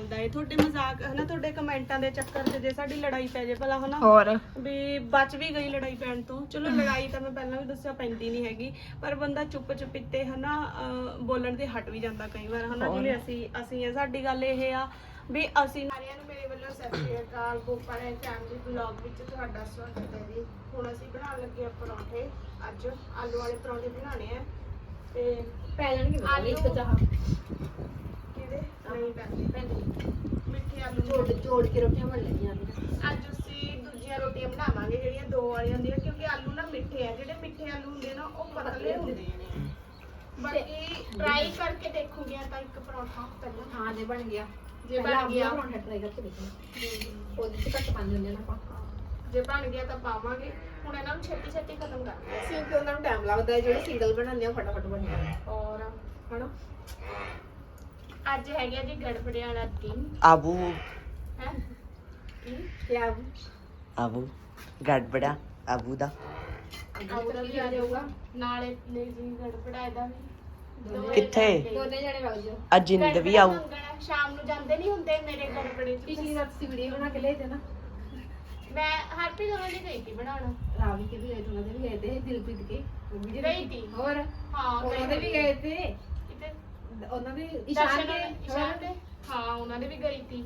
ਚੱਲਦਾ ਏ। ਤੁਹਾਡੇ ਮਜ਼ਾਕ ਹਨਾ ਤੁਹਾਡੇ ਕਮੈਂਟਾਂ ਦੇ ਚੱਕਰ 'ਚ ਜੇ ਸਾਡੀ ਲੜਾਈ ਪੈ ਜੇ ਭਲਾ ਹਨਾ। ਹੋਰ। ਵੀ ਬਚ ਵੀ ਗਈ ਲੜਾਈ ਪੈਣ ਤੋਂ। ਚਲੋ ਲੜਾਈ ਤਾਂ ਮੈਂ ਪਹਿਲਾਂ ਵੀ ਦੱਸਿਆ ਪੈਂਦੀ ਨਹੀਂ ਹੈਗੀ। ਪਰ ਬੰਦਾ ਚੁੱਪ ਚੁਪੀਤੇ ਹਨਾ ਅਹ, ਬੋਲਣ ਤੇ ਹਟ ਵੀ ਜਾਂਦਾ ਕਈ ਵਾਰ ਹਨਾ। ਜਿਵੇਂ ਅਸੀਂ ਅਸੀਂ ਆ ਸਾਡੀ ਗੱਲ ਇਹ ਆ ਵੀ ਅਸੀਂ ਸਾਰਿਆਂ ਨੂੰ ਮੇਰੇ ਵੱਲੋਂ ਸਤਿ ਸ਼੍ਰੀ ਅਕਾਲ ਗੋਪਾਲ ਫੈਮਿਲੀ ਬਲੌਗ ਵਿੱਚ ਤੁਹਾਡਾ ਸਵਾਗਤ ਹੈ ਜੀ। ਹੁਣ ਅਸੀਂ ਬਣਾਉਣ ਲੱਗੇ ਆ ਪਰੌਂਠੇ। ਅੱਜ ਆਲੂ ਵਾਲੇ ਪਰੌਂਠੇ ਬਣਾਉਣੇ ਆ। ਤੇ ਪੈ ਜਾਣਗੇ ਆਲੂ ਇੱਕ ਚਾਹ। ਕਿਹਦੇ ਨਹੀਂ ਪੈਂਦੇ ਪੈਂਦੇ ਮਿੱਠੇ ਆਲੂ ਜੋੜ ਨੂੰ ਜੋੜ ਕੇ ਰੋਟੀਆਂ ਬਣ ਲੈਣੀਆਂ ਨੇ। ਅੱਜ ਅਸੀਂ ਦੂਜੀਆਂ ਰੋਟੀਆਂ ਬਣਾਵਾਂਗੇ ਜਿਹੜੀਆਂ ਦੋ ਵਾਲੀਆਂ ਹੁੰਦੀਆਂ ਕਿਉਂਕਿ ਆਲੂ ਨਾ ਮਿੱਠੇ ਆ ਜਿਹੜੇ ਮਿੱਠੇ ਆਲੂ ਹੁੰਦੇ ਨਾ ਉਹ ਪਤਲੇ ਹੁੰਦੇ ਨੇ। ਬਾਕੀ ਟਰਾਈ ਕਰਕੇ ਦੇਖੂਗੇ ਤਾਂ ਇੱਕ ਪਰੌਂਠਾ ਪਹਿਲਾਂ। ਹਾਂ ਜੇ ਬਣ ਗਿਆ। ਜੇ ਬਣ ਗਿਆ। ਪਰੌਂਠਾ ਟਰਾਈ ਕਰਕੇ ਦੇਖਣਾ। ਉਹਦੇ ਚ ਘੱਟ ਪਾਉਂਦੇ ਹੁੰਦੇ ਨਾ ਆਪਾਂ। ਜੇ ਬਣ ਗਿਆ ਤਾਂ ਪਾਵਾਂਗੇ। ਹੁਣ ਇਹਨਾਂ ਨੂੰ ਛੇਤੀ ਛੇਤੀ ਖਤਮ ਕਰਦੇ ਹਾਂ ਕਿਉਂਕਿ ਉਹਨਾਂ ਨੂੰ ਟਾਈਮ ਲੱਗਦਾ ਹੈ ਜਿਹੜੇ ਸਿੰਗਲ ਬਣਾਉਂਦੇ ਆ ਫਟਾਫਟ ਬਣ ਜਾਂਦੇ ਆ। ਔਰ ਹਨਾ? ਅੱਜ ਹੈਗਾ ਜੀ ਗੜਬੜਿਆਂ ਵਾਲਾ ਦਿਨ। ਆਬੂ। ਆਬੂ? ਗੜਬੜਾ ਆਬੂ ਦਾ। ਕਿੱਥੇ? ਜਾਣੇ ਗਏ। ਵੀ ਆਊ। ਸ਼ਾਮ ਨੂੰ ਜਾਂਦੇ ਨਹੀਂ ਹੁੰਦੇ ਮੇਰੇ ਗੜਬੜੇ ਚ। ਪਿਛਲੀ ਰਾਤ ਸੀ ਵੀਡੀਓ ਬਣਾ ਕੇ ਲਏ ਤੇ ਮੈਂ ਹਰਪ੍ਰੀਤ ਉਹਨਾਂ ਦੀ ਗਈ ਸੀ ਬਣਾਉਣ। ਰਾਵੀ ਕੇ ਗਏ ਤੇ ਦੇ ਵੀ ਗਏ ਤੇ ਦਿਲਪ੍ਰੀਤ ਕੇ। ਉਹ ਵੀ ਗਈ ਤੀ। ਹੋਰ? ਹਾਂ ਉਹਦੇ ਵੀ ਗਏ ਤੇ। ਉਹਨਾਂ ਦੇ ਇਸ਼ਾਨ ਦੇ ਇਸ਼ਾਨ ਦੇ ਹਾਂ ਉਹਨਾਂ ਦੇ ਵੀ ਗਈ ਸੀ।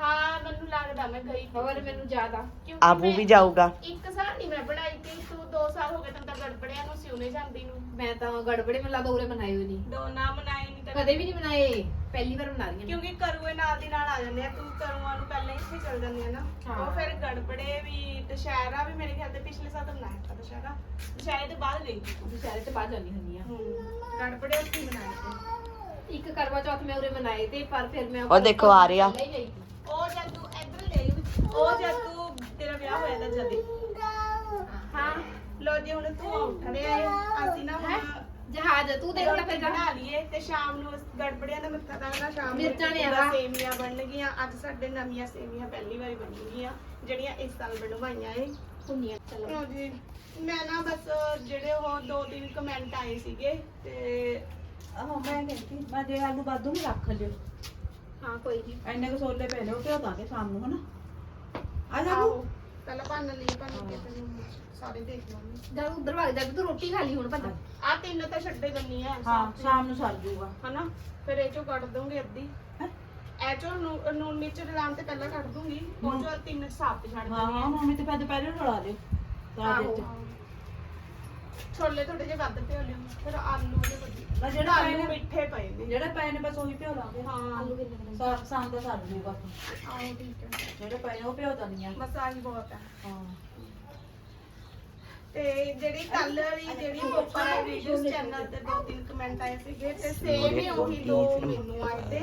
ਹਾਂ ਮੈਨੂੰ ਲੱਗਦਾ ਮੈਂ ਗਈ ਸੀ। ਹੋਰ ਮੈਨੂੰ ਜ਼ਿਆਦਾ। ਕਿਉਂਕਿ ਆਬੂ ਮੈਂ ਵੀ ਜਾਊਗਾ। ਇੱਕ ਸਾਲ ਨਹੀਂ ਮੈਂ ਬਣਾਈ ਸੀ ਤੂੰ 2 ਸਾਲ ਹੋ ਗਏ ਤੈਨੂੰ ਤਾਂ ਗੜਬੜਿਆਂ ਨੂੰ ਸਿਉਨੇ ਜਾਂਦੀ ਨੂੰ। ਮੈਂ ਤਾਂ ਗੜਬੜੇ ਮੈਨੂੰ ਲੱਗਦਾ ਉਰੇ ਬਣਾਏ ਹੋਏ ਨਹੀਂ ਦੋ ਨਾ। ਮਨਾਈ ਨਹੀਂ ਤਾਂ ਕਦੇ। ਵੀ ਨਹੀਂ ਬਣਾਏ ਪਹਿਲੀ ਵਾਰ ਬਣਾ ਰਹੀ ਹਾਂ ਕਿਉਂਕਿ ਕਰੂਏ ਨਾਲ ਦੀ ਨਾਲ ਆ ਜਾਂਦੇ ਆ। ਤੂੰ ਕਰੂਆਂ ਨੂੰ ਪਹਿਲਾਂ ਇੱਥੇ ਚਲ ਜਾਂਦੇ ਆ ਨਾ। ਹਾਂ। ਉਹ ਫਿਰ ਗੜਬੜੇ ਵੀ ਦੁਸ਼ਹਿਰਾ ਵੀ ਮੇਰੇ ਖਿਆਲ ਤੇ ਪਿਛਲੇ ਸਾਲ ਬਣਾਇਆ था ਦੁਸ਼ਹਿਰਾ। ਦੁਸ਼ਹਿਰੇ ਤੋਂ ਬਾਅਦ ਗਈ। ਸੀ ਦੁਸ਼ਹਿਰੇ ਤੇ ਬਾਅਦ ਜਾਂਦੀ ਹੁੰਦੀ ਆ। ਹੂੰ। ਗੜਬੜੇ ਉੱਥੇ ਹੀ ਸੀ। ਇੱਕ ਕਰਵਾ ਚੌਥ ਮੈਂ ਉਰੇ ਮਨਾਏ ਤੇ ਪਰ ਫਿਰ ਮੈਂ ਉਹ ਦੇਖੋ ਆ ਰਿਹਾ। ਪਹਿਲਾਂ ਹੀ ਗਈ ਸੀ। ਉਹ ਜਦ ਤੂੰ ਇੱਧਰ ਗਈ ਉਹ ਜਦ ਤੂੰ ਤੇਰਾ ਵਿਆਹ ਹੋਇਆ ਤਾਂ ਜਦੇ ਹਾਂ ਲੋ ਜੀ ਹੁਣ ਤੂੰ ਉੱਠਦੇ ਆ। ਅਸੀਂ ਨਾ ਹੁਣ ਜਹਾਜ਼ ਤੂੰ ਦੇਖ ਲੈ ਫਿਰ ਜਾ ਬਣਾ ਲਈਏ ਤੇ ਸ਼ਾਮ ਨੂੰ ਅਸੀਂ ਗੜਬੜੀਆਂ ਦਾ ਮੱਥਾ ਟਾਕਣਾ ਸ਼ਾਮ ਨੂੰ ਮਿਰਚਾਂ ਨੇ ਆਹ। ਸੇਮੀਆਂ ਬਣਨਗੀਆਂ ਅੱਜ ਸਾਡੇ ਨਵੀਆਂ ਸੇਮੀਆਂ ਪਹਿਲੀ ਵਾਰੀ ਬਣਨਗੀਆਂ ਜਿਹੜੀਆਂ ਇਸ ਸਾਲ ਬਣਵਾਈਆਂ ਏ ਹੁੰਨੀਆਂ ਚਲੋ। ਲਓ ਜੀ ਮੈਂ ਨਾ ਬਸ ਜਿਹੜੇ ਉਹ ਦੋ ਤਿੰਨ ਕਮੈਂਟ ਆਏ ਸੀਗੇ ਤੇ ਆਹੋ ਮੈਂ ਕਹਿੰਦੀ ਮੈਂ ਜੇ ਆਲੂ ਵਾਧੂ ਵੀ ਰੱਖ ਲਿਓ। ਹਾਂ ਕੋਈ ਨਹੀਂ ਐਨੇ ਕੁ ਛੋਲੇ ਪੈ ਲਿਓ ਭਿਓ ਦਾਂਗੇ ਸ਼ਾਮ ਨੂੰ ਹਨਾ? ਆ ਜਾ ਆਹੋ ਪਹਿਲਾਂ ਭੰਨ ਲਈ ਭੰਨ ਕੇ ਤੈਨੂੰ ਸਾਰੇ ਦੇਖ ਲਵਾਂਗੇ ਜਦ ਉਧਰ ਵਗ ਜਾ ਤੂੰ ਰੋਟੀ ਖਾ ਲਈ ਹੁਣ ਭੱਜ। ਆ ਤਿੰਨ ਤਾਂ ਛੱਡੇ ਦੰਨੀ ਆ ਹਾਂ ਸ਼ਾਮ ਨੂੰ ਸਰ ਜੂਗਾ। ਹਨਾ? ਫਿਰ ਇਹ ਚੋਂ ਕੱਢ ਦੂੰਗੀ ਅੱਧੀ। ਹੈਂ? ਇਹ ਚੋਂ ਨੂੰ- ਨੂਨ ਮਿਰਚ ਰਲਾਉਣ ਤੇ ਪਹਿਲਾਂ ਕੱਢ ਦੂੰਗੀ ਉਹ ਚੋਂ ਤਿੰਨ ਸਾਫ਼ ਛੱਡ ਹਾਂ ਦੇਣੀ ਹਾਂ ਆ ਮੰਮੀ ਤੇ ਪੈਦ ਪਹਿਲੇ ਰਲਾ ਲਿਓ। ਰਾਜ ਆਹੋ। ਛੋਲੇ ਥੋੜੇ ਜਿਹੇ ਵੱਧ ਪਿਓ ਲਿਓ ਫਿਰ ਆਲੂ ਦੇ ਵੱਡੇ ਬਸ ਜਿਹੜਾ ਆਲੂ ਮਿੱਠੇ ਪਏ ਨੇ। ਜਿਹੜੇ ਪਏ ਨੇ ਬਸ ਉਹੀ ਭਿਓ ਲਾਂਗੇ। ਹਾਂ। ਆਲੂ ਕਿੰਨੇ ਸਰ ਸ਼ਾਮ ਦਾ ਸਰ ਜੂਗਾ ਆਹੋ ਠੀਕ ਹੈ। ਜਿਹੜੇ ਪਏ ਨੇ ਉਹ ਭਿਓ ਦਨੀਆਂ ਬਸ ਆਹੀ ਬਹੁਤ ਹੈ ਹਾਂ। ਤੇ ਜਿਹੜੀ ਕੱਲ ਵਾਲੀ ਜਿਹੜੀ ਗੋਪਾ ਵੀਡੀਓਸ ਚੈਨਲ ਤੇ ਦੋ ਤਿੰਨ ਕਮੈਂਟ ਆਏ ਸੀਗੇ ਤੇ ਸੇਮ ਹੀ ਉਹੀ ਦੋ ਮੈਨੂੰ ਆਏ ਤੇ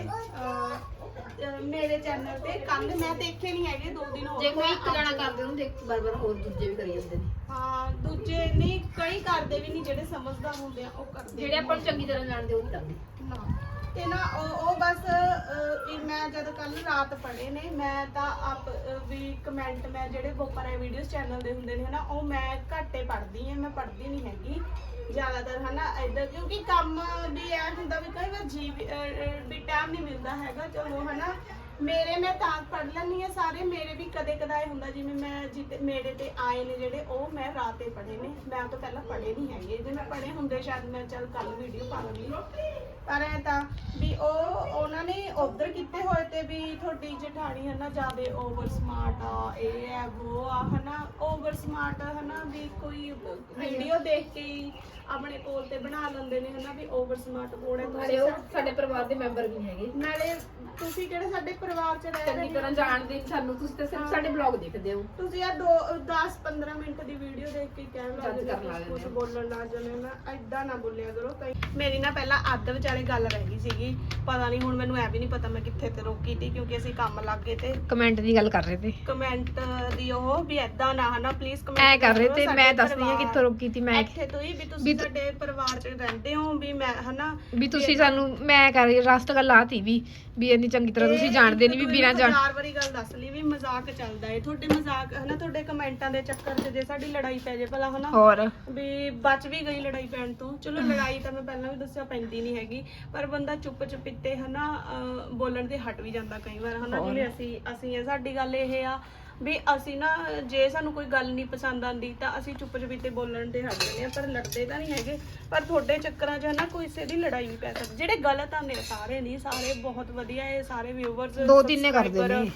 ਅਹ, ਮੇਰੇ ਚੈਨਲ ਤੇ ਕੱਲ ਮੈਂ ਦੇਖੇ ਨਹੀਂ ਹੈਗੇ ਦੋ ਦਿਨ ਹੋ ਜੇ ਕੋਈ ਇੱਕ ਜਣਾ ਕਰਦੇ ਉਹਨੂੰ ਦੇਖ ਬਾਰ ਬਾਰ ਹੋਰ ਦੂਜੇ ਵੀ ਕਰੀ ਜਾਂਦੇ ਨੇ। ਹਾਂ ਦੂਜੇ ਨਹੀਂ ਕਈ ਕਰਦੇ ਵੀ ਨਹੀਂ ਜਿਹੜੇ ਸਮਝਦਾਰ ਹੁੰਦੇ ਆ ਉਹ ਕਰਦੇ ਜਿਹੜੇ ਆਪਾਂ ਨੂੰ ਚੰਗੀ ਤਰ੍ਹਾਂ ਜਾਣਦੇ ਉਹ ਨਹੀਂ ਕਰਦੇ। ਨਾ। ਤੇ ਨਾ ਉਹ ਉਹ ਬਸ ਅਹ, ਵੀ ਮੈਂ ਜਦ ਕੱਲ ਰਾਤ ਪੜ੍ਹੇ ਨੇ ਮੈਂ ਤਾਂ ਆਪ ਅਹ, ਵੀ ਕਮੈਂਟ ਮੈਂ ਜਿਹੜੇ ਬੋਪਰਾ ਵੀਡੀਓਜ਼ ਚੈਨਲ ਦੇ ਹੁੰਦੇ ਨੇ ਹਨਾ ਉਹ ਮੈਂ ਘੱਟੇ ਪੜ੍ਹਦੀ ਆ ਮੈਂ ਪੜ੍ਹਦੀ ਨਹੀਂ ਹੈਗੀ ਜ਼ਿਆਦਾਤਰ ਹਨਾ ਇਦਾਂ ਕਿਉਂਕਿ ਕੰਮ ਵੀ ਐ ਹੁੰਦਾ ਵੀ ਕਈ ਵਾਰ ਜੀ ਵੀ ਅਹ, ਅਹ, ਵੀ ਟਾਈਮ ਨਹੀਂ ਮਿਲਦਾ ਹੈਗਾ ਚਲੋ ਹਨਾ। ਮੇਰੇ ਮੈਂ ਤਾਂ ਪੜ੍ਹ ਲੈਂਦੀ ਆ ਸਾਰੇ ਮੇਰੇ ਵੀ ਕਦੇ ਕਦਾਏ ਹੁੰਦਾ ਜਿਵੇਂ ਮੈਂ ਜਿੱਤੇ ਮੇਰੇ ਤੇ ਆਏ ਨੇ ਜਿਹੜੇ ਉਹ ਮੈਂ ਰਾਤੇ ਪੜ੍ਹੇ ਨੇ ਮੈਂ ਉਹ ਤੋਂ ਪਹਿਲਾਂ ਪੜ੍ਹੇ ਨਹੀਂ ਹੈਗੇ ਜੇ ਮੈਂ ਪੜ੍ਹੇ ਹੁੰਦੇ ਸ਼ਾਇਦ ਮੈਂ ਚੱਲ ਕੱਲ ਵੀਡੀਓ ਪਾ ਲਵਾਂਗੀ ਪਰ ਐ ਤਾਂ ਵੀ ਉਹ ਉਹਨਾਂ ਨੇ ਉਧਰ ਕੀਤੇ ਹੋਏ ਤੇ ਵੀ ਤੁਹਾਡੀ ਜਠਾਣੀ ਹਨਾ ਜਿਆਦੇ ਓਵਰ ਸਮਾਰਟ ਆ ਇਹ ਹੈ ਉਹ ਆ ਹਨਾ ਓਵਰ ਸਮਾਰਟ ਹਨਾ ਵੀ ਕੋਈ ਵੀਡੀਓ ਦੇਖ ਕੇ ਹੀ ਆਪਣੇ ਕੋਲ ਤੇ ਬਣਾ ਲੈਂਦੇ ਨੇ ਹਨਾ ਵੀ ਓਵਰ ਸਮਾਰਟ ਕੋਡ ਹੈ ਨਾਲੇ ਉਹ ਸਾਡੇ ਪਰਿਵਾਰ ਦੇ ਮੈਂਬਰ ਵੀ ਹੈਗੇ। ਨਾਲੇ ਤੁਸੀਂ ਕਿਹੜੇ ਸਾਡੇ ਪਰਿਵਾਰ ਚ ਰਹਿ ਰਹੇ ਚੰਗੀ ਹੋ? ਤਰ੍ਹਾਂ ਜਾਣਦੇ ਨਹੀਂ ਸਾਨੂੰ ਤੁਸੀਂ ਤਾਂ ਸਿਰਫ ਸਾਡੇ ਬਲੌਗ ਦੇਖਦੇ ਹੋ। ਤੁਸੀਂ ਆ 2 10 15 ਮਿੰਟ ਦੀ ਵੀਡੀਓ ਦੇਖ ਕੇ ਕਹਿਣ ਲੱਗ ਜੱਜ ਕਰਨ ਜਾਂਦੇ ਲੱਗ ਕੁਝ ਬੋਲਣ ਲੱਗ ਜਾਂਦੇ ਨਾ ਐਦਾਂ ਨਾ ਬੋਲਿਆ ਕਰੋ ਕਈ ਮੇਰੀ ਨਾ ਪਹਿਲਾਂ ਅੱਧ ਵਿਚਾਲੇ ਗੱਲ ਰਹਿ ਗਈ ਸੀਗੀ। ਪਤਾ ਨਹੀਂ ਹੁਣ ਮੈਨੂੰ ਐ ਵੀ ਨਹੀਂ ਪਤਾ ਮੈਂ ਕਿੱਥੇ ਤੇ ਰੋਕੀ ਤੀ ਕਿਉਂਕਿ ਅਸੀਂ ਕੰਮ ਲੱਗ ਗਏ ਤੇ ਕਮੈਂਟ ਦੀ ਗੱਲ ਕਰ ਰਹੇ ਤੇ। ਕਮੈਂਟ ਦੀ ਉਹ ਵੀ ਐਦਾਂ ਨਾ ਹਨਾ ਪਲੀਜ਼ ਕਮੈਂਟ ਐ ਕਰ ਰਹੇ ਤੇ ਮੈਂ ਦੱਸਦੀ ਆ ਕਿੱਥੋਂ ਰੋਕੀ ਤੀ ਮੈਂ। ਇੱਥੇ ਤੋਂ ਹੀ ਵੀ ਵੀ ਤੁਸੀਂ ਤੁ- ਸਾਡੇ ਪਰਿਵਾਰ ਚ ਰਹਿੰਦੇ ਹੋ ਵੀ ਮੈਂ ਹਨਾ ਵੀ ਤੁਸੀਂ ਸਾਨੂੰ ਮੈਂ ਕਰ ਰਹੀ ਰਸਤ ਗੱਲ ਆਤੀ ਵੀ ਵੀ ਇੰਨੀ ਚੰਗੀ ਤਰ੍ਹਾਂ ਤੁਸੀਂ ਜਾਣਦੇ ਨਹੀਂ ਵੀ ਬਿਨਾਂ ਜਾਣ ਹਜ਼ਾਰ ਵਾਰੀ ਗੱਲ ਦੱਸ ਲਈ ਵੀ ਮਜ਼ਾਕ ਚੱਲਦਾ ਏ। ਤੁਹਾਡੇ ਮਜ਼ਾਕ ਹਨਾ ਤੁਹਾਡੇ ਕਮੈਂਟਾਂ ਦੇ ਚੱਕਰ 'ਚ ਜੇ ਸਾਡੀ ਲੜਾਈ ਪੈ ਜੇ ਭਲਾ ਹਨਾ? ਹੋਰ। ਵੀ ਬਚ ਵੀ ਗਈ ਲੜਾਈ ਪੈਣ ਤੋਂ। ਚਲੋ ਲੜਾਈ ਤਾਂ ਮੈਂ ਪਹਿਲਾਂ ਵੀ ਦੱਸਿਆ ਪੈਂਦੀ ਨਹੀਂ ਹੈਗੀ। ਪਰ ਬੰਦਾ ਚੁੱਪ ਚੁਪੀਤੇ ਹਨਾ ਅਹ, ਬੋਲਣ ਤੇ ਹਟ ਵੀ ਜਾਂਦਾ ਕਈ ਵਾਰ ਹਨਾ? ਜਿਵੇਂ ਅਸੀਂ ਅਸੀਂ ਆ ਸਾਡੀ ਗੱਲ ਇਹ ਆ ਵੀ ਅਸੀਂ ਨਾ ਜੇ ਸਾਨੂੰ ਕੋਈ ਗੱਲ ਨਹੀਂ ਪਸੰਦ ਆਂਦੀ ਤਾਂ ਅਸੀਂ ਚੁੱਪ ਚੁਪੀਤੇ ਬੋਲਣ ਤੇ ਹਟ ਜਾਂਦੇ ਆ ਪਰ ਲੜਦੇ ਤਾਂ ਨਹੀਂ ਹੈਗੇ। ਪਰ ਤੁਹਾਡੇ ਚੱਕਰਾਂ 'ਚ ਹਨਾ ਕੋਈ ਕਿਸੇ ਦੀ ਲੜਾਈ ਵੀ ਪੈ ਸਕਦੀ। ਜਿਹੜੇ ਗਲਤ ਆਂਦੇ ਸਾਰੇ ਨਹੀਂ ਸਾਰੇ ਬਹੁਤ ਵਧੀਆ ਇਹ ਸਾਰੇ ਵਿਊਵਰਸ ਦੋ ਤਿੰਨੇ ਕਰਦੇ ਨੇ।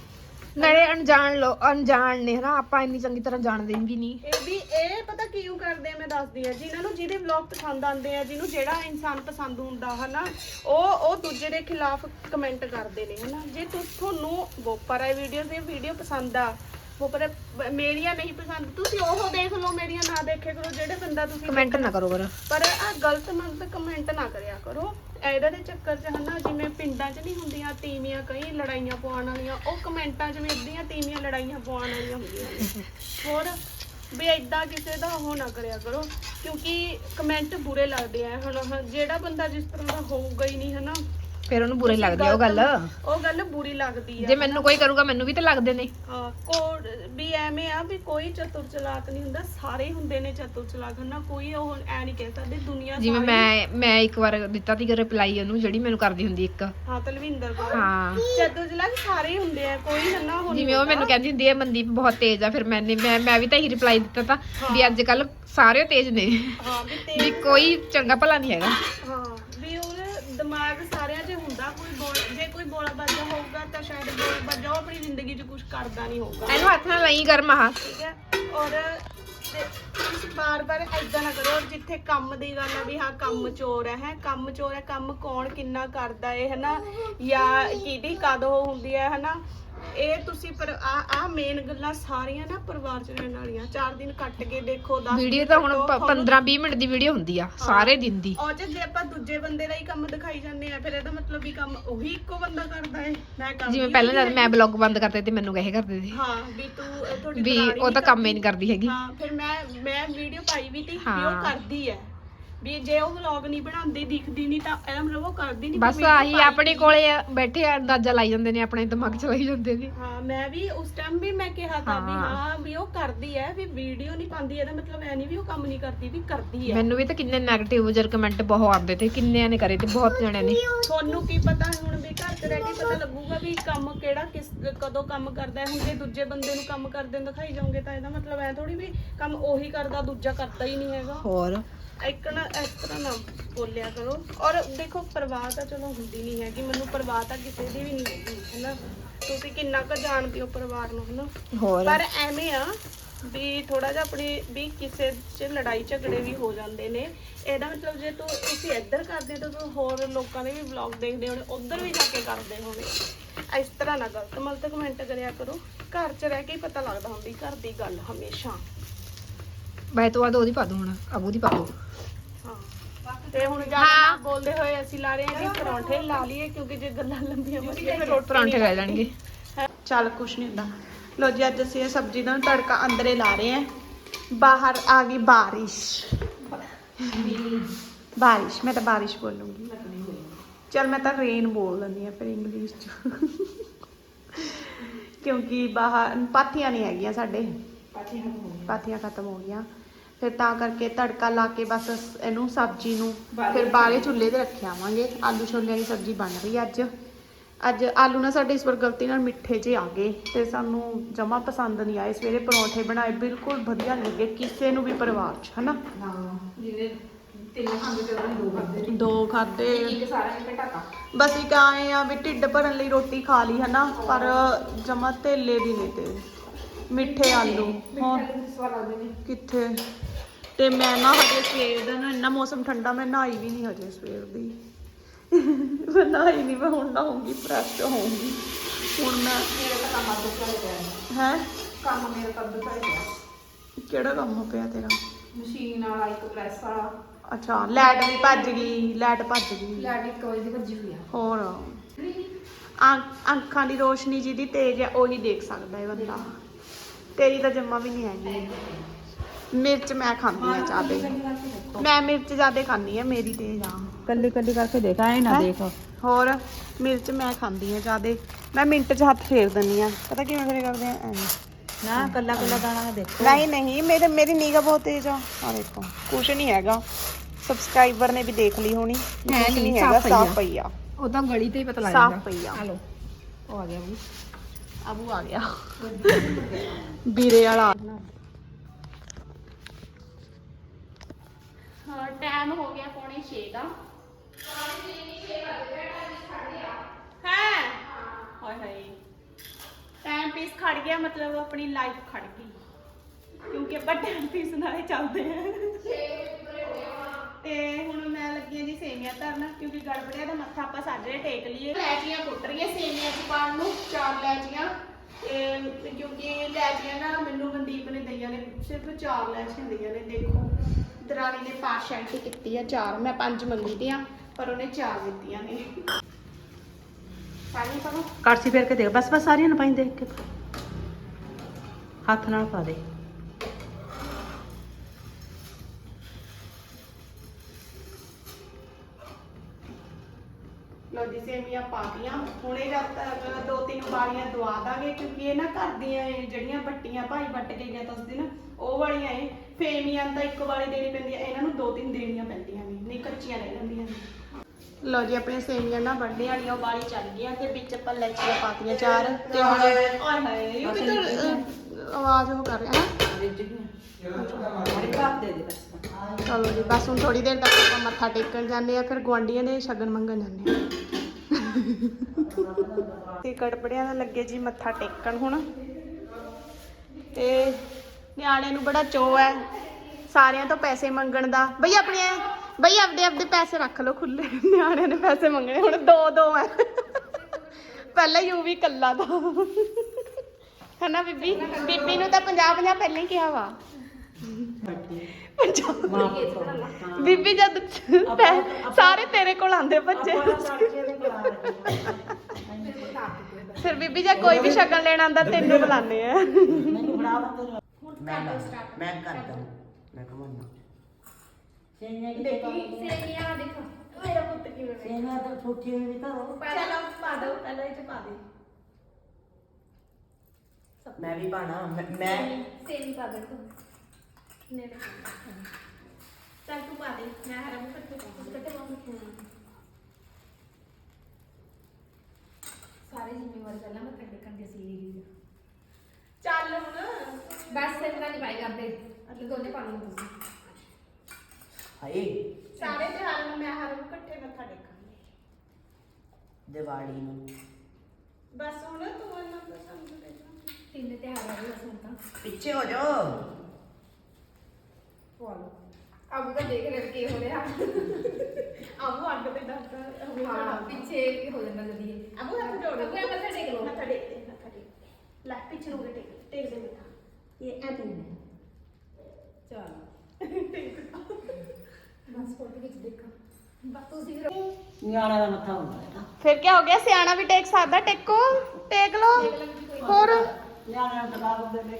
ਨਾਲੇ ਅਣਜਾਣ ਲੋ ਅਣਜਾਣ ਨੇ ਹਨਾ ਆਪਾਂ ਇੰਨੀ ਚੰਗੀ ਤਰ੍ਹਾਂ ਜਾਣਦੇ ਵੀ ਨਹੀਂ। ਇਹ ਵੀ ਇਹ ਪਤਾ ਕਿਉਂ ਕਰਦੇ ਆ ਮੈਂ ਦੱਸਦੀ ਆ ਜਿਨ੍ਹਾਂ ਨੂੰ ਜਿਹਦੇ ਵਲੌਗ ਪਸੰਦ ਆਉਂਦੇ ਆ ਜਿਹਨੂੰ ਜਿਹੜਾ ਇਨਸਾਨ ਪਸੰਦ ਹੁੰਦਾ ਹਨਾ ਉਹ ਉਹ ਦੂਜੇ ਦੇ ਖਿਲਾਫ ਕਮੈਂਟ ਕਰਦੇ ਨੇ ਹਨਾ। ਜੇ ਤੁ- ਤੁਹਾਨੂੰ ਬੋਪਰ ਹੈ ਵੀਡੀਓ ਦੀ ਵੀਡੀਓ ਪਸੰਦ ਆ ਬੋਪਰ ਮੇਰੀਆਂ ਨਹੀਂ ਪਸੰਦ। ਤੁਸੀਂ ਉਹ ਦੇਖ ਲਓ ਮੇਰੀਆਂ ਨਾ ਦੇਖੇ ਕਰੋ ਜਿਹੜੇ ਬੰਦਾ ਤੁਸੀਂ ਕਮੈਂਟ ਨਾ ਕਰੋ ਕਰ ਪਰ ਆ ਗਲਤ ਮਤਲਬ ਕਮੈਂਟ ਨਾ ਕਰਿਆ ਕਰੋ। ਇਹਦੇ ਦੇ ਚੱਕਰ 'ਚ ਹਨਾ ਜਿਵੇਂ ਪਿੰਡਾਂ 'ਚ ਨਹੀਂ ਹੁੰਦੀਆਂ ਤੀਵੀਆਂ ਕਈ ਲੜਾਈਆਂ ਪਵਾਉਣ ਵਾਲੀਆਂ ਉਹ ਕਮੈਂਟਾਂ 'ਚ ਵੀ ਇਦਾਂ ਤੀਵੀਆਂ ਲੜਾਈਆਂ ਪਵਾਉਣ ਵਾਲੀਆਂ ਹੁੰਦੀਆਂ ਨੇ। ਹੋਰ ਵੀ ਏਦਾਂ ਕਿਸੇ ਦਾ ਉਹ ਨਾ ਕਰਿਆ ਕਰੋ ਕਿਉਂਕਿ ਕਮੈਂਟ ਬੁਰੇ ਲੱਗਦੇ ਆ। ਹੁਣ ਜਿਹੜਾ ਬੰਦਾ ਜਿਸ ਤਰ੍ਹਾਂ ਦਾ ਹੋਊਗਾ ਹੀ ਨਹੀਂ ਹਨਾ। ਫਿਰ ਉਹਨੂੰ ਬੁਰੀ ਲੱਗਦੀ ਆ ਉਹ ਗੱਲ। ਉਹ ਗੱਲ ਬੁਰੀ ਲੱਗਦੀ ਆ। ਜੇ ਮੈਨੂੰ ਕੋਈ ਕਰੂਗਾ ਮੈਨੂੰ ਵੀ ਤਾਂ ਲੱਗਦੇ ਨੇ। ਹਾਂ ਕੋਡ ਵੀ ਐਵੇਂ ਆ ਵੀ ਕੋਈ ਚਤੁਰ ਚਲਾਕ ਨਹੀਂ ਹੁੰਦਾ ਸਾਰੇ ਹੁੰਦੇ ਨੇ ਚਤੁਰ ਚਲਾਕ ਹਨਾ? ਕੋਈ ਉਹ ਐ ਨਹੀਂ ਕਹਿ ਸਕਦੇ ਦੁਨੀਆ ਜਿਵੇਂ ਮੈਂ ਮੈਂ ਇੱਕ ਵਾਰ ਦਿੱਤਾ ਸੀ ਰਿਪਲਾਈ ਉਹਨੂੰ ਜਿਹੜੀ ਮੈਨੂੰ ਕਰਦੀ ਹੁੰਦੀ ਇੱਕ। ਹਾਂ ਤਲਵਿੰਦਰ ਕੋਲ। ਹਾਂ। ਚਤੁਰ ਚਲਾਕ ਸਾਰੇ ਹੁੰਦੇ ਆ ਕੋਈ ਨਾ ਹੁਣ ਜਿਵੇਂ ਉਹ ਮੈਨੂੰ ਕਹਿੰਦੀ ਹੁੰਦੀ ਹੈ ਮਨਦੀਪ ਬਹੁਤ ਤੇਜ਼ ਆ। ਫਿਰ ਮੈਨੇ ਮੈਂ ਮੈਂ ਵੀ ਤਾਂ ਹੀ ਰਿਪਲਾਈ ਦਿੱਤਾ ਤਾਂ ਵੀ ਅੱਜ ਕੱਲ ਸਾਰੇ ਤੇਜ਼ ਨੇ। ਹਾਂ ਵੀ ਤੇ ਵੀ ਕੋਈ ਚੰਗਾ ਭਲਾ ਨਹੀਂ ਹੈਗਾ। ਹਾਂ। ਦਿਮਾਗ ਸਾਰਿਆਂ 'ਚ ਹੁੰਦਾ ਕੋਈ ਬੋਲ ਜੇ ਕੋਈ ਬੋਲਾ ਬਾਜਾ ਹੋਊਗਾ ਤਾਂ ਸ਼ਾਇਦ ਬੋਲ ਬਾਜਾ ਉਹ ਆਪਣੀ ਜ਼ਿੰਦਗੀ 'ਚ ਕੁਝ ਕਰਦਾ ਨਹੀਂ ਹੋਊਗਾ। ਇਹਨੂੰ ਹੱਥ ਨਾਲ ਲਈ ਗਰਮ ਆ ਠੀਕ ਹੈ? ਔਰ ਤੇ ਤੁਸੀਂ ਬਾਰ-ਬਾਰ ਐਦਾਂ ਨਾ ਕਰੋ ਜਿੱਥੇ ਕੰਮ ਦੀ ਗੱਲ ਆ ਵੀ ਹਾਂ ਕੰਮ ਚੋਰ ਹੈ ਹੈ? ਕੰਮ ਚੋਰ ਹੈ ਕੰਮ ਕੌਣ ਕਿੰਨਾ ਕਰਦਾ ਏ ਹਨਾ? ਜਾਂ ਕਿਹਦੀ ਕਦੋਂ ਹੁੰਦੀ ਹੈ ਹਨਾ? ਇਹ ਤੁਸੀਂ ਪਰ ਆ ਆ ਮੇਨ ਗੱਲਾਂ ਸਾਰੀਆਂ ਨਾ ਪਰਿਵਾਰ ਚ ਰਹਿਣ ਵਾਲੀਆਂ। 4 ਦਿਨ ਕੱਟ ਕੇ ਦੇਖੋ 10 ਵੀਡੀਓ ਤਾਂ ਹੁਣ 15 20 ਮਿੰਟ ਦੀ ਵੀਡੀਓ ਹੁੰਦੀ ਆ ਸਾਰੇ ਦਿਨ ਦੀ। ਔਰ ਜੇ ਆਪਾਂ ਦੂਜੇ ਬੰਦੇ ਦਾ ਹੀ ਕੰਮ ਦਿਖਾਈ ਜਾਂਦੇ ਆ ਫਿਰ ਇਹਦਾ ਮਤਲਬ ਵੀ ਕੰਮ ਉਹੀ ਇੱਕੋ ਬੰਦਾ ਕਰਦਾ ਏ। ਮੈਂ ਕੰਮ ਜਿਵੇਂ ਪਹਿਲਾਂ ਜਦ ਮੈਂ ਬਲੌਗ ਬੰਦ ਕਰਤੇ ਤੇ ਮੈਨੂੰ ਕਹੇ ਕਰਦੇ ਸੀ। ਹਾਂ ਵੀ ਤੂੰ ਤੁਹਾਡੀ ਵੀ ਉਹ ਤਾਂ ਕੰਮ ਹੀ ਨਹੀਂ ਕਰਦੀ। ਹੈਗੀ। ਹਾਂ ਫਿਰ ਮੈਂ ਮੈਂ ਵੀਡੀਓ ਪਾਈ ਵੀ ਤੀ ਵੀ ਉਹ। ਕਰਦੀ ਹੈ ਵੀ ਜੇ ਉਹ ਵਲੌਗ ਨਹੀਂ ਬਣਾਉਂਦੀ ਦਿਖਦੀ ਨਹੀਂ ਤਾਂ ਇਹਦਾ ਮਤਲਬ ਉਹ ਕਰਦੀ ਨਹੀਂ ਬਸ ਆਹੀ ਆਪਣੇ ਕੋਲੇ ਬੈਠੇ ਆ, ਅੰਦਾਜ਼ਾ ਲਾਈ ਜਾਂਦੇ ਨੇ ਆਪਣੇ ਦਿਮਾਗ ਚ ਲਾਈ ਜਾਂਦੇ ਨੇ। ਹਾਂ ਮੈਂ ਵੀ ਉਸ ਟਾਈਮ ਵੀ ਮੈਂ ਕਿਹਾ ਤਾਂ ਵੀ ਹਾਂ। ਹਾਂ ਵੀ ਉਹ ਕਰਦੀ ਹੈ ਵੀ ਵੀਡੀਓ ਨਹੀਂ ਪਾਉਂਦੀ ਇਹਦਾ ਮਤਲਬ ਐ ਨਹੀਂ ਵੀ ਉਹ ਕੰਮ ਨਹੀਂ ਕਰਦੀ ਵੀ ਕਰਦੀ ਹੈ ਮੈਨੂੰ ਵੀ ਤਾਂ ਕਿੰਨੇ 네ਗੇਟਿਵ ਜਰ ਕਮੈਂਟ ਬਹੁਤ ਆਉਂਦੇ ਤੇ ਕਿੰਨਿਆਂ ਨੇ ਕਰੇ ਤੇ ਬਹੁਤ ਜਣਿਆਂ ਨੇ। ਤੁਹਾਨੂੰ ਕੀ ਪਤਾ ਹੁਣ ਵੀ ਘਰ 'ਚ ਰਹਿ ਕੇ ਪਤਾ ਲੱਗੂਗਾ ਵੀ ਕੰਮ ਕਿਹੜਾ ਕਿਸ ਕਦੋਂ ਕੰਮ ਕਰਦਾ ਹੈ ਹੁਣ ਜੇ ਦੂਜੇ ਬੰਦੇ ਨੂੰ ਕੰਮ ਕਰਦੇ ਨੂੰ ਦਿਖਾਈ ਜਾਓਗੇ ਤਾਂ ਇਹਦਾ ਮਤਲਬ ਐ ਥੋੜੀ ਵੀ ਕੰਮ ਉਹੀ ਕਰਦਾ ਦੂਜਾ ਕਰਦਾ ਹੀ ਨਹੀਂ ਹੈਗਾ। ਹੋਰ? ਇੱਕ ਨਾ ਇਸ ਤਰ੍ਹਾਂ ਨਾ ਬੋਲਿਆ ਕਰੋ। ਔਰ ਦੇਖੋ ਪਰਵਾਹ ਤਾਂ ਚਲੋ ਹੁੰਦੀ ਨਹੀਂ ਹੈਗੀ। ਮੈਨੂੰ ਪਰਵਾਹ ਤਾਂ ਕਿਸੇ ਦੀ ਵੀ ਨਹੀਂ ਹੈਗੀ ਹੈਨਾ? ਤੁਸੀਂ ਕਿੰਨਾ ਕੁ ਜਾਣਦੇ ਹੋ ਪਰਿਵਾਰ ਨੂੰ ਹੈਨਾ? ਹੋਰ। ਪਰ ਐਵੇਂ ਆ ਵੀ ਥੋੜਾ ਜਿਹਾ ਆਪਣੀ ਵੀ ਕਿਸੇ 'ਚ ਲੜਾਈ ਝਗੜੇ ਵੀ ਹੋ ਜਾਂਦੇ ਨੇ। ਇਹਦਾ ਮਤਲਬ ਜੇ ਤੂੰ ਤੁਸੀਂ ਇੱਧਰ ਕਰਦੇ ਤਾਂ ਤੂੰ ਹੋਰ ਲੋਕਾਂ ਦੇ ਵੀ ਵਲੌਗ ਦੇਖਦੇ ਹੋਣੇ ਉੱਧਰ ਵੀ ਜਾ ਕੇ ਕਰਦੇ ਹੋਣੇ। ਇਸ ਤਰ੍ਹਾਂ ਨਾ ਗਲਤ ਮਲਤ ਕਮੈਂਟ ਕਰਿਆ ਕਰੋ। ਘਰ 'ਚ ਰਹਿ ਕੇ ਹੀ ਪਤਾ ਲੱਗਦਾ ਹੁੰਦੀ ਘਰ ਦੀ ਗੱਲ ਹਮੇਸ਼ਾ। ਬਾਈ ਤੋਂ ਬਾਅਦ ਉਹਦੀ ਪਾ ਦੋ ਹੁਣ ਅਬੂ ਦੀ ਪਾ ਦੋ। ਤੇ ਹੁਣ ਜ਼ਿਆਦਾ ਬੋਲਦੇ ਹੋਏ ਅਸੀਂ ਲਾ ਰਹੇ ਹਾਂ ਕਿ ਪਰੌਂਠੇ ਲਾ ਲਈਏ ਕਿਉਂਕਿ ਜੇ ਗੱਲਾਂ ਲੰਬੀਆਂ ਵਧੀਆ ਫਿਰ ਰੋਟੀ ਪਰਾਂਠੇ ਲੈ ਜਾਣਗੇ ਚੱਲ ਕੁਛ ਨਹੀਂ ਹੁੰਦਾ। ਲੋ ਜੀ ਅੱਜ ਅਸੀਂ ਇਹ ਸਬਜ਼ੀ ਦਾ ਤੜਕਾ ਅੰਦਰੇ ਲਾ ਰਹੇ ਹਾਂ। ਬਾਹਰ ਆ ਗਈ ਬਾਰਿਸ਼। ਬਾਰਿਸ਼ ਮੈਂ ਤਾਂ ਬਾਰਿਸ਼ ਬੋਲੂੰਗੀ। ਚਲ ਮੈਂ ਤਾਂ ਰੇਨ ਬੋਲ ਲੈਂਦੀ ਆ ਫਿਰ ਇੰਗਲਿਸ਼ ਚ। ਕਿਉਂਕਿ ਬਾਹਰ ਪਾਥੀਆਂ ਨਹੀਂ ਹੈਗੀਆਂ ਸਾਡੇ। ਪਾਥੀਆਂ ਖਤਮ ਹੋ ਗਈਆਂ। ਫਿਰ ਤਾਂ ਕਰਕੇ ਤੜਕਾ ਲਾ ਕੇ ਬਸ ਇਹਨੂੰ ਸਬਜ਼ੀ ਨੂੰ ਫਿਰ ਬਾਹਰੇ ਚੁੱਲ੍ਹੇ ਤੇ ਰੱਖਿਆਵਾਂਗੇ। ਆਲੂ ਛੋਲਿਆਂ ਦੀ ਸਬਜ਼ੀ ਬਣ ਰਹੀ ਹੈ ਅੱਜ। ਅੱਜ ਆਲੂ ਨਾ ਸਾਡੇ ਇਸ ਵਾਰ ਗਲਤੀ ਨਾਲ ਮਿੱਠੇ ਜਿਹੇ ਆ ਗਏ ਤੇ ਸਾਨੂੰ ਜਮਾ ਪਸੰਦ ਨਹੀਂ ਆਏ। ਸਵੇਰੇ ਪਰੌਂਠੇ ਬਣਾਏ ਬਿਲਕੁਲ ਵਧੀਆ ਨਹੀਂ ਲੱਗੇ। ਕਿਸੇ ਨੂੰ ਵੀ ਪਰਿਵਾਰ 'ਚ ਹਨਾ? ਹਾਂ ਜਿਹਨੇ ਤਿੰਨ ਖਾਂਦੇ ਤੇ ਉਹਨਾਂ ਦੋ ਖਾਂਦੇ। ਦੋ ਖਾਦੇ। ਇੱਕ ਸਾਰਾ ਇੱਕ ਟਾਕਾ ਬਸ ਇੱਕ ਆਏ ਆ ਵੀ ਢਿੱਡ ਭਰਨ ਲਈ ਰੋਟੀ ਖਾ ਲਈ ਹਨਾ? ਪਰ ਜਮਾ ਤੇਲੇ ਦੀ ਨਹੀਂ ਤੇ। ਮਿੱਠੇ ਆਲੂ ਨੇ। ਕਿੱਥੇ? ਤੇ ਮੈਂ ਨਾ ਹਜੇ ਸਵੇਰ ਦਾ ਨਾ ਇੰਨਾ ਮੌਸਮ ਠੰਡਾ ਮੈਂ ਨਹਾਈ ਵੀ ਨਹੀਂ ਹਜੇ ਸਵੇਰ ਦੀ। ਮੈਂ ਨਹਾਈ ਨਹੀਂ ਮੈਂ ਹੁਣ ਨਹਾਉਂਗੀ ਫਰੈਸ਼ ਹੋਊਂਗੀ। ਹੁਣ ਮੈਂ ਮੇਰਾ ਤਾਂ ਕੰਮ ਅੱਧ ਕਰ ਪਿਆ। ਹੈ? ਕੰਮ ਮੇਰਾ ਤਾਂ ਅੱਧ ਕਰ ਪਿਆ। ਕਿਹੜਾ ਕੰਮ ਪਿਆ ਤੇਰਾ? ਮਸ਼ੀਨ ਵਾਲਾ ਇੱਕ ਪ੍ਰੈਸ ਵਾਲਾ। ਅੱਛਾ ਲਾਈਟ ਵੀ ਭੱਜ ਗਈ ਲਾਈਟ ਭੱਜ ਗਈ। ਲੈਟ ਇੱਕ ਵਜੇ ਦੀ ਭੱਜੀ ਹੋਈ ਆ। ਹੋਰ? ਆਂ- ਅੱਖਾਂ ਦੀ ਰੋਸ਼ਨੀ ਜਿਹਦੀ ਤੇਜ਼ ਹੈ ਉਹੀ ਦੇਖ ਸਕਦਾ ਹੈ ਬੰਦਾ। ਤੇਰੀ ਤਾਂ ਜੰਮਾ ਵੀ ਨਹੀਂ ਹੈਗੀ। ਮਿਰਚ ਮੈਂ ਖਾਂਦੀ ਆ ਜ਼ਿਆਦੇ ਮੈਂ ਮਿਰਚ ਜ਼ਿਆਦੇ ਖਾਂਦੀ ਆ ਮੇਰੀ ਤੇਜ਼ ਆ ਕੱਲੀ ਕੱਲੀ ਕਰਕੇ ਦੇਖਾ ਐ ਨਾ ਹੈਂ? ਦੇਖ ਹੋਰ ਮਿਰਚ ਮੈਂ ਖਾਂਦੀ ਆ ਜਿਆਦੇ ਮੈਂ ਮਿੰਟ 'ਚ ਹੱਥ ਫੇਰ ਦਿੰਦੀ ਆ ਪਤਾ ਕਿਵੇਂ ਫੇਰ ਕਰਦੇ ਆ ਐਵੇਂ ਨਾ ਕੱਲਾ ਕੱਲਾ ਦਾਣਾ ਨਾ ਦੇਖੋ ਨਹੀਂ ਨਹੀਂ ਮੇਰੇ ਮੇਰੀ ਨਿਗਾਹ ਬਹੁਤ ਤੇਜ਼ ਆ ਆ ਦੇਖੋ ਕੁਛ ਨਹੀਂ ਹੈਗਾ ਸਬਸਕ੍ਰਾਈਬਰ ਨੇ ਵੀ ਦੇਖ ਲਈ ਹੋਣੀ ਹੈ ਕੁਛ ਨਹੀਂ, ਨਹੀਂ ਹੈਗਾ ਸਾਫ਼ ਸਾਫ਼ ਪਈ ਪਈ ਆ ਉਹ ਤਾਂ ਗਲੀ ਤੇ ਹੀ ਪਤਾ ਲੱਗ ਸਾਫ਼ ਜਾਂਦਾ ਪਈ ਆ ਹਲੋ ਉਹ ਆ ਗਿਆ ਵੀ ਅਬੂ ਆ ਗਿਆ ਵੀਰੇ ਵਾਲਾ ਟਾਈਮ ਹੋ ਗਿਆ ਪੌਣੇ 6 ਦਾ। ਹੈ? ਹਾਏ ਹਾਏ। ਟਾਈਮ ਪੀਸ ਖੜ ਗਿਆ ਮਤਲਬ ਆਪਣੀ ਲਾਈਫ ਖੜ ਗਈ। ਕਿਉਂਕਿ ਆਪਾਂ ਟਾਈਮ ਪੀਸ ਨਾਲੇ ਚੱਲਦੇ ਆ ਤੇ ਹੁਣ ਮੈਂ ਲੱਗੀ ਹਾਂ ਜੀ ਸੇਮੀਆਂ ਧਰਨ ਕਿਉਂਕਿ ਗੜਬੜਿਆ ਦਾ ਮੱਥਾ ਆਪਾਂ ਸਾਜਰੇ ਟੇਕ ਲਈਏ। ਲੈਚੀਆਂ ਕੁੱਟ ਰਹੀਆਂ ਸੇਮੀਆਂ ਚ ਪਾਉਣ ਨੂੰ ਚਾਰ ਲੈਚੀਆਂ ਤੇ ਕਿਉਂਕਿ ਲੈਚੀਆਂ ਨਾ ਮੈਨੂੰ ਮਨਦੀਪ ਨੇ ਦਈਆਂ ਨੇ ਸਿਰਫ ਚਾਰ ਲੈਚੀਆਂ ਦਈਆਂ ਨੇ ਦੇਖੋ। ਦਰਾਣੀ ਨੇ ਪਾਰਸ਼ੈਲਿਟੀ ਕੀਤੀ ਆ ਚਾਰ ਮੈਂ ਪੰਜ ਮੰਗੀ ਦੀਆਂ ਪਰ ਉਹਨੇ ਚਾਰ ਦਿੱਤੀਆਂ ਨੇ। ਪਾਣੀ ਪਾਓ। ਕੜਛੀ ਫੇਰ ਕੇ ਦੇਖ ਬਸ ਬਸ ਸਾਰੀਆਂ ਨੂੰ ਪਾਈ ਦੇਖ ਕੇ। ਹੱਥ ਨਾਲ ਪਾ ਦੇ। ਲੋ ਜੀ ਸੇਮੀਆਂ ਪਾਤੀਆਂ ਹੁਣੇ ਜਦ ਤੱਕ ਦੋ ਤਿੰਨ ਵਾਰੀਆਂ ਦਵਾ ਦਾਂਗੇ ਕਿਉਂਕਿ ਇਹ ਨਾ ਘਰ ਦੀਆਂ ਇਹ ਜਿਹੜੀਆਂ ਬੱਟੀਆਂ ਭਾਈ ਵੱਟ ਕੇ ਗਿਆ ਤਾਂ ਉਸ ਦਿਨ ਉਹ ਵਾਲੀਆਂ ਇਹ ਫੇਮੀਆਂ ਤਾਂ ਇੱਕ ਵਾਰੀ ਦੇਣੀ ਪੈਂਦੀ ਹੈ ਇਹਨਾਂ ਨੂੰ ਦੋ ਤਿੰਨ ਦੇਣੀਆਂ ਪੈਂਦੀਆਂ ਨੇ ਨਹੀਂ ਕੱਚੀਆਂ ਰਹਿ ਜਾਂਦੀਆਂ ਨੇ। ਲੋ ਜੀ ਆਪਣੀਆਂ ਸੇਮੀਆਂ ਨਾ ਵੱਡੇ ਵਾਲੀਆਂ ਵਾਲੀ ਚੱਲ ਗਈਆਂ ਤੇ ਵਿੱਚ ਆਪਾਂ ਲੈਚੀਆਂ ਪਾਤੀਆਂ ਚਾਰ ਤੇ ਹੁਣ ਆਏ ਹਾਏ ਇਹ ਵੀ ਤਾਂ ਅਹ, ਆਵਾਜ਼ ਉਹ ਕਰ ਰਿਹਾ ਬਸ ਚਲੋ ਜੀ ਬਸ ਹੁਣ ਥੋੜੀ ਦੇਰ ਤੱਕ ਆਪਾਂ ਮੱਥਾ ਟੇਕਣ ਜਾਂਦੇ ਆ ਫਿਰ ਗੁਆਂਢੀਆਂ ਦੇ ਸ਼ਗਨ ਮੰਗਣ ਜਾਂਦੇ ਆ। ਤੇ ਕੜਪੜਿਆਂ ਦਾ ਲੱਗੇ ਜੀ ਮੱਥਾ ਟੇਕਣ ਹੁਣ। ਤੇ ਨਿਆਣੇ ਨੂੰ ਬੜਾ ਚੋ ਹੈ। ਸਾਰਿਆਂ ਤੋਂ ਪੈਸੇ ਮੰਗਣ ਦਾ। ਬਈ ਆਪਣੇ, ਬਈ ਆਪਦੇ ਆਪਦੇ ਪੈਸੇ ਰੱਖ ਲਓ ਖੁੱਲੇ ਨਿਆਣਿਆਂ ਨੇ ਪੈਸੇ ਮੰਗਣੇ, ਹੁਣ ਦੋ ਦੋ ਹੈ। ਪਹਿਲਾਂ ਯੂ ਵੀ ਕੱਲਾ ਦਾ। ਹਨਾ ਬੀਬੀ? ਬੀਬੀ ਨੂੰ ਤਾਂ 50 50 ਪਹਿਲਾਂ ਹੀ ਕਿਹਾ ਵਾ। ਬੀਬੀ ਜਦ ਸਾਰੇ ਤੇਰੇ ਕੋਲ ਆਂਦੇ ਬੱਚੇ। ਫਿਰ ਬੀਬੀ ਜੇ ਕੋਈ ਵੀ ਸ਼ਗਨ ਲੈਣ ਆਂਦਾ ਤੈਨੂੰ ਬੁਲਾਉਂਦੇ ਆ। ਮੈਂ ਮੈਂ ਕਰਦਾ ਮੈਂ ਕਮਾਉਣਾ ਮੇਰਾ ਪੁੱਤ ਕਿਵੇਂ ਸੇਨਾ ਤਾਂ ਛੋਟੀ ਹੋਈ ਵੀ ਤਾਂ ਚਲੋ ਪਾ ਦੋ ਪਹਿਲਾਂ ਇਹ ਚ ਪਾ ਦੇ। ਮੈਂ ਵੀ ਬਾਣਾ ਮੈਂ ਸੇਮ ਪਾ ਦੇ ਤੂੰ। ਨੇੜੇ ਚੱਲ ਤੂੰ ਪਾ ਦੇ। ਮੈਂ ਹਰਾਂ ਨੂੰ ਕੱਟੇ ਕੱਟੇ ਸਾਰੇ ਜ਼ਿੰਮੇਵਾਰ ਪਹਿਲਾਂ ਮੈਂ ਕੱਢੇ ਕੰਦੇ ਸੀ ਲਈ ਚੱਲ ਹੁਣ। ਬਸ ਤਰ੍ਹਾਂ ਨਹੀਂ ਪਾਈ ਕਰਦੇ ਅੱਗੇ ਦੋਨੇ ਪਾ ਲਓ ਤੁਸੀਂ। ਹਾਏ। ਸਾਰੇ ਤਿਉਹਾਰਾਂ ਨੂੰ ਮੈਂ ਹਰਾਂ ਨੂੰ ਇਕੱਠੇ ਮੱਥਾ ਟੇਕਾਂਗੇ। ਦੀਵਾਲੀ ਨੂੰ। ਬਸ ਹੁਣ ਤੂੰ ਇਹਨਾਂ ਦਾ ਸਮਝ ਲੈ ਤਿੰਨ ਤਿਉਹਾਰ ਆ ਰਹੇ ਹੁਣ ਤਾਂ। ਪਿੱਛੇ ਹੋ ਜਾਓ। ਲਓ। ਅਬੂ ਤਾਂ ਦੇਖ ਰਿਹਾ ਕੀ ਹੋ ਰਿਹਾ। ਆਬੂ ਅੱਗ ਤੇ ਡਰਦਾ ਹਾਂ ਪਿੱਛੇ ਵੀ ਹੋ ਜਾਂਦਾ ਜਦੀ ਅਬੂ ਹੱਥ ਜੋੜ। ਅਬੂ, ਇਹ ਮੱਥਾ ਟੇਕ ਲਓ। ਮੱਥਾ ਟੇਕ। ਲੈ ਪਿੱਛੇ ਹੋ ਕੇ ਟੇਕ ਟੇਕ ਦੇ ਮੱਥਾ ਇਹ ਐ ਤੂੰ ਚਲ। ਬਸ ਫੋਟੋ ਵਿੱਚ ਦੇਖਾਂ। ਬਸ ਤੁਸੀਂ ਫਿਰ ਨਿਆਣਾ ਦਾ ਮੱਥਾ ਹੁੰਦਾ ਹੈ ਨਾ ਫਿਰ ਕੀ ਹੋ ਗਿਆ? ਸਿਆਣਾ ਵੀ ਟੇਕ ਸਕਦਾ। ਟੇਕੋ ਟੇਕ ਲੋ ਹੋਰ? ਨਿਆਣਾ ਨੇ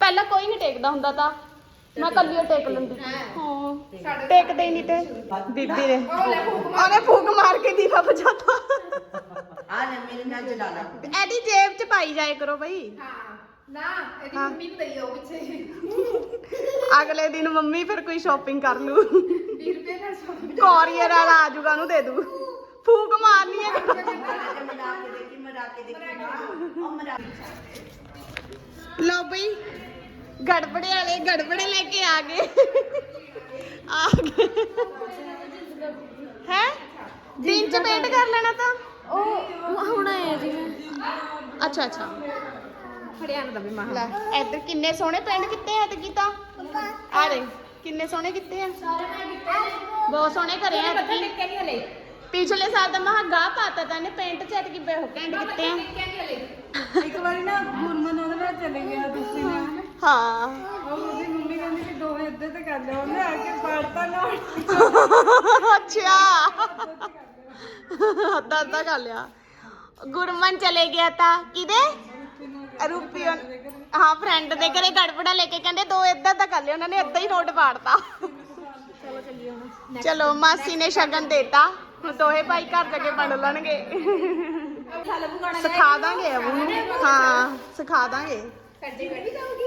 ਪਹਿਲਾਂ ਕੋਈ ਨਹੀਂ ਟੇਕਦਾ ਹੁੰਦਾ ਤਾਂ। ਮੈਂ ਕੱਲੀ ਓ ਟੇਕ ਲੈਂਦੀ। ਹਾਂ। ਟੇਕਦੇ ਹੀ ਨਹੀਂ ਤੇ। ਬੀਬੀ ਨੇ। ਉਹਨੇ ਫੂਕ ਮਾਰ ਕੇ ਦੀਵਾ ਬੁਝਾਤਾ ਆ ਲੈ ਮੇਰੇ ਨਾਲ ਜਲਾ ਲਾ ਇਹਦੀ ਜੇਬ 'ਚ ਪਾਈ ਜਾਏ ਕਰੋ ਬਈ। ਹਾਂ ਨਾ ਇਹਦੀ ਮੰਮੀ ਨੂੰ ਦਈਓ ਪਿੱਛੇ। ਅਗਲੇ ਦਿਨ ਮੰਮੀ ਫਿਰ ਕੋਈ ਸ਼ਾਪਿੰਗ ਕਰ ਲੂ। 20 ਰੁਪਏ ਦਾ ਸੌ ਕੋਰੀਅਰ ਵਾਲਾ ਆ ਜਾਊਗਾ ਉਹਨੂੰ ਦੇ ਦੂ। ਫੂਕ ਮਾਰਨੀ ਹੈ ਮਰਾ ਕੇ ਦੇਖੀ ਮਰਾ ਕੇ ਦੇਖੀ ਉਹ ਮਰਾ ਲਓ ਬਈ ਗੜਬੜੇ ਵਾਲੇ ਗੜਬੜੇ ਲੈ ਕੇ ਆ ਗਏ। ਆ ਗਏ। ਹੈ? ਦਿਨ ਚ ਵੇਟ ਕਰ ਲੈਣਾ ਤਾਂ। ਉਹ ਹੁਣ ਆਇਆ ਜੀ ਮੈਂ ਅੱਛਾ ਅੱਛਾ। ਹਰਿਆਣਾ ਦਾ ਵੀ ਮਾਂ ਲੈ ਇੱਧਰ ਕਿੰਨੇ ਸੋਹਣੇ ਪਿੰਡ ਕਿੱਤੇ ਆ ਤੇ ਕੀਤਾ ਆ ਦੇ ਕਿੰਨੇ ਸੋਹਣੇ ਕਿੱਤੇ ਆ? ਬਹੁਤ ਸੋਹਣੇ ਕਰੇ ਆ ਐਤਕੀ। ਟੇਕਿਆ ਨਹੀਂ ਹਲੇ। ਪਿਛਲੇ ਸਾਲ ਤਾਂ ਮਹਾ ਗਾਹ ਪਾਤਾ ਤਾਂ ਨੇ ਪੇਂਟ ਚ ਐਤਕੀ ਬਹੁਤ ਘੈਂਟ ਕੀਤੇ ਆ। ਇੱਕ ਵਾਰੀ ਨਾ ਗੁਰਮਨ ਉਹਦੇ ਨਾਲ ਚਲੇ ਗਿਆ ਦੂਸਰੇ ਨਾਲ ਹਾਂ। ਉਹ ਉਹਦੀ ਮੰਮੀ ਕਹਿੰਦੀ ਕਿ ਦੋ ਇੱਧਰ ਤੇ ਕਰ ਲਿਆ ਉਹਨੇ ਆ ਕੇ ਫੜਤਾ ਨਾ ਅੱਛਾ। ਅੱਧਾ ਅੱਧਾ ਕਰ ਲਿਆ। ਗੁਰਮਨ ਚਲੇ ਗਿਆ ਤਾਂ ਕਿਦੇ ਰੂਪੀ ਹਾਂ ਫਰੈਂਡ ਦੇ ਘਰੇ ਗੜਬੜਾ ਲੈ ਕੇ ਕਹਿੰਦੇ ਦੋ ਇੱਧਰ ਦਾ ਕਰ ਲਿਆ ਉਹਨਾਂ ਨੇ ਇੱਦਾਂ ਹੀ ਨੋਟ ਪਾੜਤਾ। ਚਲੋ ਮਾਸੀ ਨੇ ਸ਼ਗਨ ਦੇਤਾ। ਹੁਣ ਦੋਹੇ ਭਾਈ ਘਰ ਜਾ ਕੇ ਪੜ ਲੈਣਗੇ। ਸਿਖਾ ਦਾਂਗੇ ਅਬੂ ਨੂੰ। ਹਾਂ ਸਿਖਾ ਦਾਂਗੇ।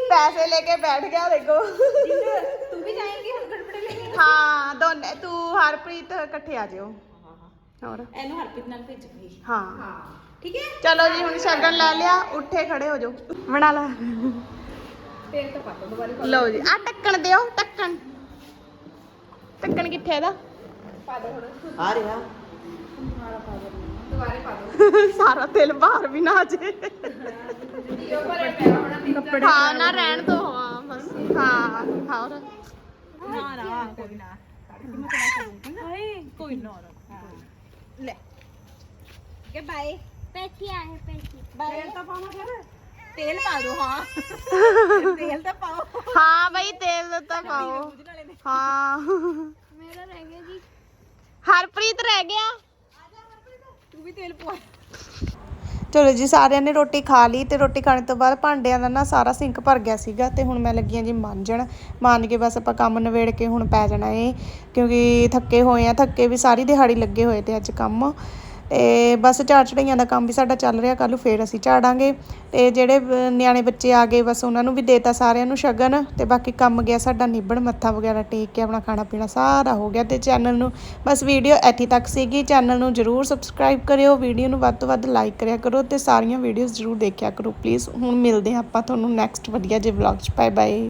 ਪੈਸੇ ਲੈ ਕੇ ਬੈਠ ਗਿਆ ਦੇਖੋ। ਤੂੰ ਵੀ ਜਾਏਂਗੀ ਹੁਣ ਗੜਬੜੇ ਲੈ ਕੇ। ਹਾਂ ਦੋਨੇ ਤੂੰ ਹਰਪ੍ਰੀਤ ਇਕੱਠੇ ਆ ਜਿਓ। ਹੋਰ? ਇਹਨੂੰ ਹਰਪ੍ਰੀਤ ਨਾਲ ਭੇਜਾਂਗੀ ਹਾਂ। ਠੀਕ ਹੈ? ਚਲੋ ਜੀ ਹੁਣ ਸ਼ਗਨ ਲੈ ਲਿਆ ਉੱਠੇ ਖੜੇ ਹੋ ਜਾਓ। ਬਣਾ ਲਾ। ਤੇਲ ਤਾਂ ਪਾ ਦੋ ਦੁਬਾਰੇ ਲਓ ਜੀ ਆ ਟੱਕਣ ਦਿਓ ਟੱਕਣ ਟੱਕਣ ਕਿੱਥੇ ਇਹਦਾ? ਪਾ ਦੋ ਹੁਣ। ਆ ਰਿਹਾ। ਦੁਬਾਰੇ ਪਾ ਦੋ। ਸਾਰਾ ਤੇਲ ਬਾਹਰ ਵੀ ਨਾ ਆ ਜੇ। ਇਹ ਭਰੇ ਪਿਆ ਹੋਣਾ ਕੱਪੜੇ ਹਾਂ ਨਾ ਰਹਿਣ ਦੋ ਹਾਂ ਬਸ। ਹਾਂ ਹੋਰ? ਨਾ ਨਾ ਕੋਈ ਨਾ। ਹਾਏ ਕੋਈ ਨਾ ਲੈ। ਕੇ ਆਏ ਤੇਲ ਤਾਂ ਪਾਵਾਂ ਫਿਰ? ਤੇਲ ਪਾ ਦੋ ਹਾਂ। ਤੇਲ ਤਾਂ ਪਾਓ। ਹਾਂ ਬਈ ਤੇਲ ਪਾਓ। ਹਾਂ। ਮੇਰਾ ਰਹਿ ਗਿਆ ਜੀ। ਹਰਪ੍ਰੀਤ ਰਹਿ ਗਿਆ। ਤੂੰ ਵੀ ਤੇਲ ਪਵਾ। ਚਲੋ ਜੀ, ਸਾਰਿਆਂ ਨੇ ਰੋਟੀ ਖਾ ਲਈ ਤੇ ਰੋਟੀ ਖਾਣ ਤੋਂ ਬਾਅਦ ਭਾਂਡਿਆਂ ਦਾ ਨਾ ਸਾਰਾ ਸਿੰਕ ਭਰ ਗਿਆ ਸੀਗਾ ਤੇ ਹੁਣ ਮੈਂ ਲੱਗੀ ਹਾਂ ਜੀ ਮਾਂਜਣ। ਮਾਂਜ ਕੇ ਬਸ ਆਪਾਂ ਕੰਮ ਨਵੇੜ ਕੇ ਹੁਣ ਪੈ ਜਾਣਾ ਏ, ਕਿਉਂਕਿ ਥੱਕੇ ਹੋਏ ਆ, ਥੱਕੇ ਵੀ ਸਾਰੀ ਦਿਹਾੜੀ ਲੱਗੇ ਹੋਏ ਤੇ ਅੱਜ ਕੰਮ। ਤੇ ਬਸ ਝਾੜ ਚੜਾਈਆਂ ਦਾ ਕੰਮ ਵੀ ਸਾਡਾ ਚੱਲ ਰਿਹਾ ਕੱਲ ਨੂੰ ਫੇਰ ਅਸੀਂ ਝਾੜਾਂਗੇ। ਤੇ ਜਿਹੜੇ ਨਿਆਣੇ ਬੱਚੇ ਆ ਗਏ, ਬਸ ਉਹਨਾਂ ਨੂੰ ਵੀ ਦੇਤਾ ਸਾਰਿਆਂ ਨੂੰ ਸ਼ਗਨ ਤੇ ਬਾਕੀ ਕੰਮ ਗਿਆ ਸਾਡਾ ਨਿਬੜ, ਮੱਥਾ ਵਗੈਰਾ ਟੇਕ ਕੇ ਆਪਣਾ ਖਾਣਾ ਪੀਣਾ ਸਾਰਾ ਹੋ ਗਿਆ ਤੇ ਚੈਨਲ ਨੂੰ ਬਸ ਵੀਡੀਓ ਇੱਥੇ ਤੱਕ ਸੀਗੀ। ਚੈਨਲ ਨੂੰ ਜਰੂਰ ਸਬਸਕ੍ਰਾਈਬ ਕਰਿਓ, ਵੀਡੀਓ ਨੂੰ ਵੱਧ ਤੋਂ ਵੱਧ ਲਾਈਕ ਕਰਿਆ ਕਰੋ ਤੇ ਸਾਰੀਆਂ ਵੀਡੀਓਜ਼ ਜਰੂਰ ਦੇਖਿਆ ਕਰੋ ਪਲੀਜ਼ ਹੁਣ ਮਿਲਦੇ ਹਾਂ ਆਪਾਂ ਤੁਹਾਨੂੰ ਨੈਕਸਟ ਵਧੀਆ ਜਿਹੇ ਵਲੌਗ 'ਚ। Bye bye